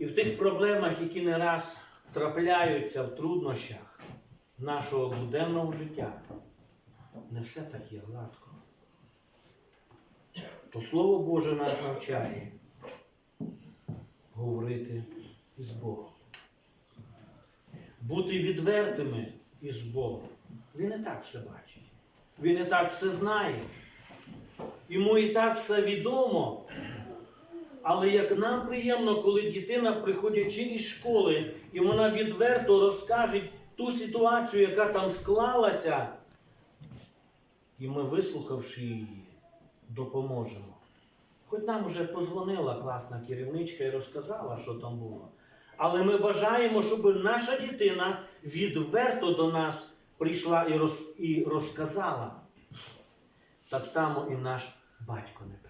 І в тих проблемах, які не раз трапляються в труднощах нашого буденного життя, не все так є гладко. То Слово Боже нас навчає говорити із Богом. Бути відвертими із Богом. Він і так все бачить. Він і так все знає. Йому і так все відомо. Але як нам приємно, коли дитина, приходячи із школи, і вона відверто розкаже ту ситуацію, яка там склалася, і ми, вислухавши її, допоможемо. Хоч нам вже позвонила класна керівничка і розказала, що там було. Але ми бажаємо, щоб наша дитина відверто до нас прийшла і, роз, і розказала. Так само і наш батько не